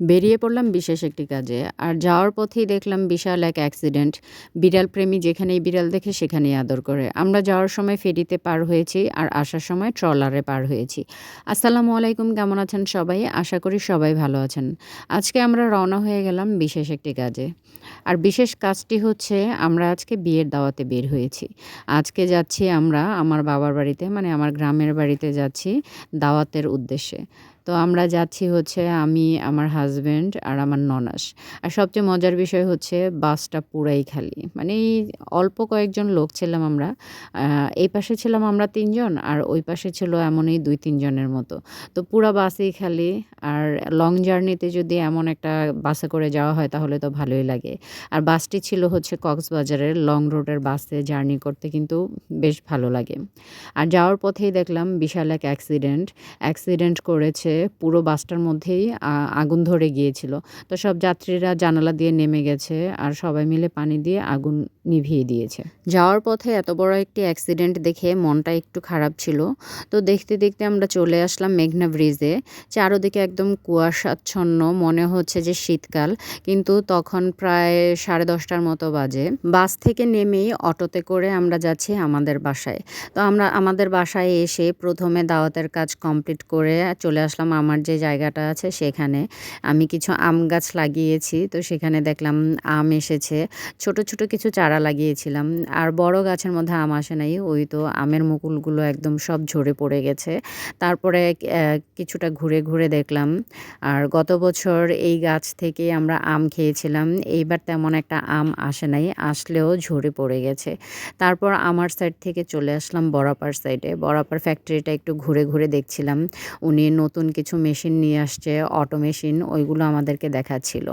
বেরিয়ে পড়লাম বিশেষ একটি কাজে। আর যাওয়ার পথেই দেখলাম বিশাল এক অ্যাক্সিডেন্ট। বিড়াল প্রেমী যেখানেই বিড়াল দেখে সেখানেই আদর করে। আমরা যাওয়ার সময় ফেরিতে পার হয়েছি আর আসার সময় ট্রলারে পার হয়েছি। আসসালামু আলাইকুম, কেমন আছেন সবাই? আশা করি সবাই ভালো আছেন। আজকে আমরা রওনা হয়ে গেলাম বিশেষ একটি কাজে। আর বিশেষ কাজটি হচ্ছে আমরা আজকে বিয়ের দাওয়াতে বের হয়েছি। আজকে যাচ্ছি আমরা আমার বাবার বাড়িতে মানে আমার গ্রামের বাড়িতে যাচ্ছি দাওয়াতের উদ্দেশ্যে। তো আমরা যাচ্ছি হচ্ছে আমি, আমার হাজব্যান্ড আর আমার ননাস। আর সবচেয়ে মজার বিষয় হচ্ছে বাসটা পুরাই খালি। মানে অল্প কয়েকজন লোক ছিলাম আমরা। এই পাশে ছিলাম আমরা তিনজন আর ওই পাশে ছিল এমনই দুই তিনজনের মতো। তো পুরা বাসেই খালি। আর লং জার্নিতে যদি এমন একটা বাসে করে যাওয়া হয় তাহলে তো ভালোই লাগে। আর বাসটি ছিল হচ্ছে কক্সবাজারের লং রোডের বাসে জার্নি করতে কিন্তু বেশ ভালো লাগে। আর যাওয়ার পথেই দেখলাম বিশাল এক অ্যাক্সিডেন্ট। অ্যাক্সিডেন্ট করেছে পুরো বাসটার মধ্যেই আগুন ধরে গিয়েছিল। তো সব যাত্রীরা জানালা দিয়ে নেমে গেছে আর সবাই মিলে পানি দিয়ে আগুন নিভিয়ে দিয়েছে। যাওয়ার পথে এত বড় একটি অ্যাক্সিডেন্ট দেখে মনটা একটু খারাপ ছিল। তো দেখতে, দেখতে আমরা চলে আসলাম মেঘনা ব্রিজে। চারোদিকে একদম কুয়াশাচ্ছন্ন মনে হচ্ছে যে শীতকাল। কিন্তু তখন প্রায় 10:30টার মতো বাজে। বাস থেকে নেমেই অটোতে করে আমরা যাচ্ছি আমাদের বাসায়। তো আমরা আমাদের বাসায় এসে প্রথমে দাওয়াতের কাজ কমপ্লিট করে চলে আসলাম আমার যে জায়গাটা আছে সেখানে। আমি কিছু আম গাছ লাগিয়েছি। তো সেখানে দেখলাম আম এসেছে। ছোট, ছোট কিছু চারা লাগিয়েছিলাম। আর বড় গাছের মধ্যে আম আসে নাই। ওই তো আমের মুকুলগুলো একদম সব ঝরে পড়ে গেছে। তারপরে কিছুটা ঘুরে, ঘুরে দেখলাম। আর গত বছর এই গাছ থেকেই আমরা আম খেয়েছিলাম। এইবার তেমন একটা আম আসে নাই। আসলেও ঝরে পড়ে গেছে। তারপর আমার সাইড থেকে চলে আসলাম বরাপার সাইডে। বরাপার ফ্যাক্টরিটা একটু ঘুরে, ঘুরে দেখছিলাম। উনি নতুন কিছু মেশিন নিয়ে আসছে অটো মেশিন ওইগুলো আমাদেরকে দেখাচ্ছিল।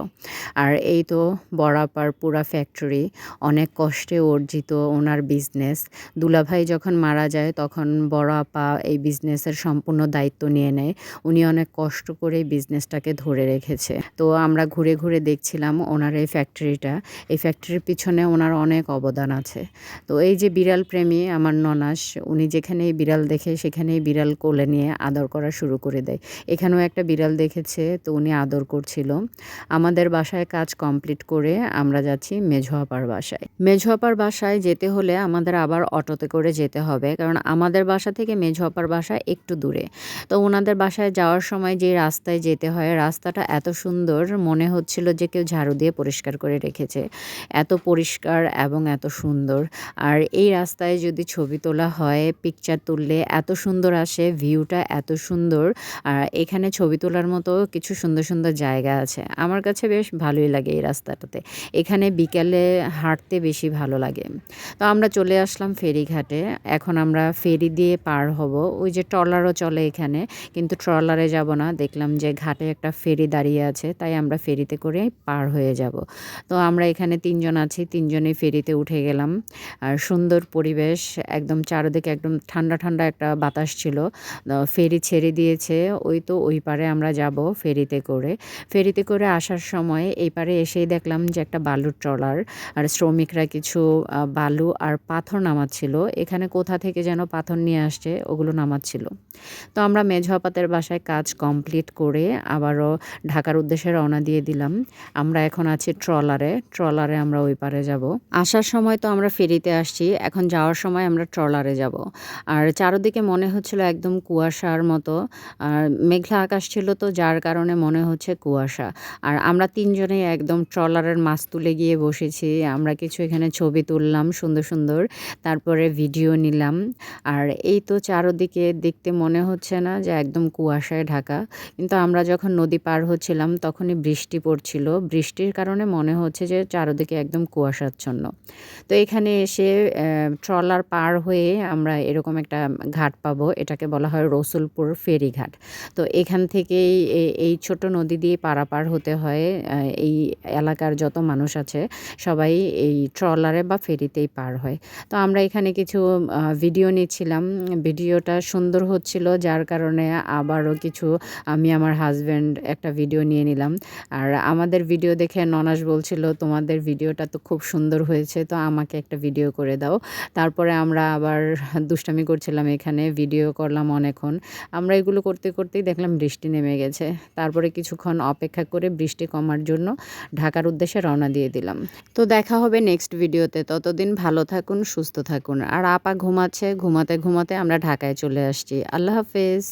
আর এই তো বড়াপার পুরা ফ্যাক্টরি অনেক কষ্টে অর্জিত ওনার বিজনেস। দুলাভাই যখন মারা যায় তখন বড় আপা এই বিজনেসের সম্পূর্ণ দায়িত্ব নিয়ে নেয়। উনি অনেক কষ্ট করে বিজনেসটাকে ধরে রেখেছে। তো আমরা ঘুরে, ঘুরে দেখছিলাম ওনার এই ফ্যাক্টরিটা। এই ফ্যাক্টরির পিছনে ওনার অনেক অবদান আছে। তো এই যে বিড়াল প্রেমী আমার ননাস উনি যেখানেই বিড়াল দেখে সেখানেই বিড়াল কোলে নিয়ে আদর করা শুরু করে দেয়। এখানেও একটা বিড়াল দেখেছে, তো উনি আদর করছিল। আমাদের বাসায় কাজ কমপ্লিট করে আমরা যাচ্ছি মেঝো আপার বাসায়। মেঝো আপার বাসায় যেতে হলে আমাদের আবার অটোতে করে যেতে হবে। কারণ আমাদের বাসা থেকে মেঝো আপার বাসা একটু দূরে। তো ওনাদের বাসায় যাওয়ার সময় যে রাস্তায় যেতে হয়, রাস্তাটা এত সুন্দর, মনে হচ্ছিল যে কেউ ঝাড়ু দিয়ে পরিষ্কার করে রেখেছে। এত পরিষ্কার এবং এত সুন্দর। আর এই রাস্তায় যদি ছবি তোলা হয় পিকচার তুললে এত সুন্দর আসে ভিউটা এত সুন্দর। আর এখানে ছবি তোলার মতো কিছু সুন্দর, সুন্দর জায়গা আছে। আমার কাছে বেশ ভালোই লাগে এই রাস্তাটাতে। এখানে বিকেলে হাঁটতে বেশি ভালো লাগে। তো আমরা চলে আসলাম ফেরিঘাটে। এখন আমরা ফেরি দিয়ে পার হব। ওই যে ট্রলারও চলে এখানে। কিন্তু ট্রলারে যাব না। দেখলাম যে ঘাটে একটা ফেরি দাঁড়িয়ে আছে। তাই আমরা ফেরিতে করে পার হয়ে যাব। তো আমরা এখানে তিনজন আছি। ৩ জনেই ফেরিতে উঠে গেলাম। আর সুন্দর পরিবেশ একদম চারদিকে একদম ঠান্ডা, ঠান্ডা একটা বাতাস ছিল। ফেরি ছেড়ে দিয়েছে। ওই তো ওই পারে আমরা যাব ফেরিতে করে। ফেরিতে করে আসার সময় এই পারে এসেই দেখলাম যে একটা বালুর ট্রলার, আর শ্রমিকরা কিছু বালু আর পাথর নামাচ্ছিল। এখানে কোথা থেকে যেন পাথর নিয়ে আসছে, ওগুলো নামাচ্ছিল। তো আমরা মেঝো আপাদের বাসায় কাজ কমপ্লিট করে আবারও ঢাকার উদ্দেশ্যে রওনা দিয়ে দিলাম। আমরা এখন আছি ট্রলারে। ট্রলারে আমরা ওই পারে যাব। আসার সময় তো আমরা ফেরিতে আসছি। এখন যাওয়ার সময় আমরা ট্রলারে যাব। আর চারদিকে মনে হচ্ছিল একদম কুয়াশার মতো। আর মেঘলা আকাশ ছিল তো যার কারণে মনে হচ্ছে কুয়াশা। আর আমরা ৩ জনেই একদম ট্রলারের মাছ তুলে গিয়ে বসেছি। আমরা কিছু এখানে ছবি তুললাম সুন্দর, সুন্দর। তারপরে ভিডিও নিলাম। আর এই তো চারোদিকে দেখতে মনে হচ্ছে না যে একদম কুয়াশায় ঢাকা। কিন্তু আমরা যখন নদী পার হচ্ছিলাম তখনই বৃষ্টি পড়ছিল। বৃষ্টির কারণে মনে হচ্ছে যে চারোদিকে একদম কুয়াশাচ্ছন্ন। তো এখানে এসে ট্রলার পার হয়ে আমরা এরকম একটা ঘাট পাবো। এটাকে বলা হয় রসুলপুর ফেরিঘাট। তো এখান থেকেই এই ছোট নদী দিয়ে পারাপার হতে হয়। এই এলাকার যত মানুষ আছে সবাই এই ট্রলারে বা ফেরিতেই পার হয়। তো আমরা এখানে কিছু ভিডিও নিচ্ছিলাম। ভিডিওটা সুন্দর হচ্ছিল যার কারণে আবারও কিছু আমি আমার হাজব্যান্ড একটা ভিডিও নিয়ে নিলাম। আর আমাদের ভিডিও দেখে ননাস বলছিল তোমাদের ভিডিওটা তো খুব সুন্দর হয়েছে তো আমাকে একটা ভিডিও করে দাও। তারপরে আমরা আবার দুষ্টামি করছিলাম এখানে ভিডিও করলাম অনেকক্ষণ। আমরা এগুলো করতে, করতে করতেই দেখলাম বৃষ্টি নেমে গেছে। তারপরে কিছুক্ষণ অপেক্ষা করে বৃষ্টি কমার জন্য ঢাকার উদ্দেশ্যে রওনা দিয়ে দিলাম। তো দেখা হবে নেক্সট ভিডিওতে ততদিন ভালো থাকুন, সুস্থ থাকুন। আর আপা ঘুমাচ্ছে, ঘুমাতে ঘুমাতে আমরা ঢাকায় চলে আসছি। আল্লাহ হাফেজ।